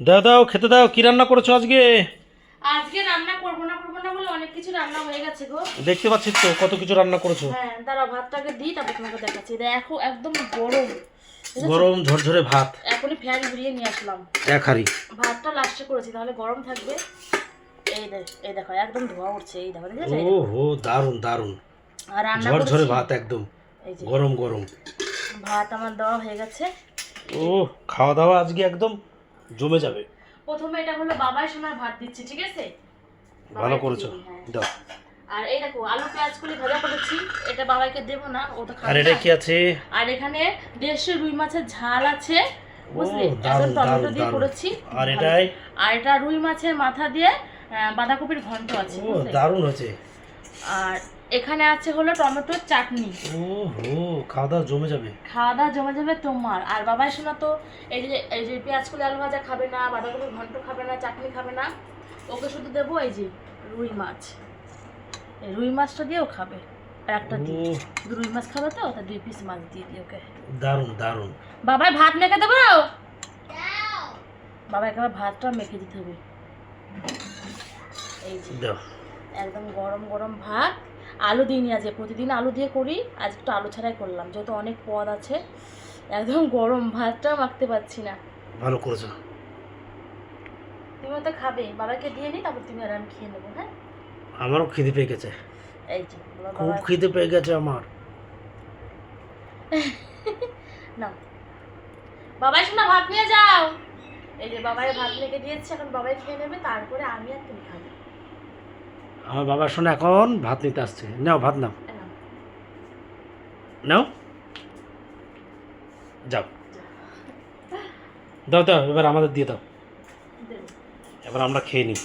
দাও দাও খেতে দাও কি রান্না করেছ আজকে? আজকে রান্না করব না করব না বলে অনেক কিছু রান্না হয়ে গেছে গো। দেখতে পাচ্ছি তো কত কিছু রান্না করেছ। হ্যাঁ দাঁড়া ভাতটাকে দিই তারপর তোমাকে দেখাচ্ছি। দেখো একদম গরম। গরম ঝরঝরে ভাত। এখনই ফ্যান ঘুরিয়ে নিয়ে আসলাম। এক হাড়ি। ভাতটা লাস্টে করেছি তাহলে গরম থাকবে। এই দেখ এই দেখো একদম ধোয়া উঠছে এই দেখো দেখেছ? ও হো দারুণ দারুণ আর রান্না ঝরঝরে ভাত একদম। গরম গরম। ভাত আমার দেওয়া হয়ে গেছে। ও খাওয়া দাওয়া আজকে একদম জমে যাবে। প্রথমে এটা হলো বাবাই সোনার ভাত দিচ্ছি ঠিক আছে? ভালো করেছ। হ্যাঁ। দাও। আর এই দেখো আলু পেঁয়াজ করে ভাজা করেছি এটা বাবাইকে দেবো না ও তো আর এটা কি আছে? আর এখানে দেড়শো রুই মাছের ঝাল আছে বুঝলি? একদম টমেটো দিয়ে করেছি। আর এটাই? আর এটা রুই মাছের মাথা দিয়ে বাঁধাকপির ঘন্ট আছে ও? দারুণ হয়েছে। আর এখানে আছে হলো টমেটোর চাটনি। ও হো খাওয়া দাওয়া জমে যাবে। খাওয়া দাওয়া জমে যাবে তোমার। আর বাবাই শোনা তো এই যে এই যে পেঁয়াজ কলি আলু ভাজা খাবে না বাঁধাকপির ঘন্ট খাবে না চাটনি খাবে না ওকে শুধু দেবো এই যে রুই মাছ। এই রুই মাছটা দিয়েও খাবে আর একটা রুই মাছ খাবে তো তা দুই পিস মাছ দিয়ে দিই ওকে। দারুণ দারুণ। বাবাই ভাত মেখে দেবো? বাবা একেবারে ভাতটা মেখে দিতে হবে। এই যে দাও। একদম গরম গরম ভাত। আলু দিইনি আজকে প্রতিদিন আলু দিয়ে করি আজ একটু আলু ছাড়াই করলাম। যেহেতু অনেক পদ আছে একদম গরম ভাতটা মাখতে পারছি না। ভালো করেছ। তুমিও তো খাবে বাবাকে দিয়ে নি তারপর তুমি আর আমি খেয়ে নেব হ্যাঁ? আমারও খিদে পেয়ে গেছে। এই যে খুব খিদে পেয়ে গেছে আমার। না বাবাই শোনা ভাত নিয়ে যাও। এই যে বাবাই ভাত লেগে দিয়েছে এখন বাবাই খেয়ে নেবে তারপরে আমি আর তুমি খাবে। আমার বাবা শোনা এখন, ভাত নিতে আসছে। নাও, ভাত নাও। নাও। যাও। দাও দাও, এবার আমাদের দিয়ে দাও। এবার আমরা খেয়ে নিই।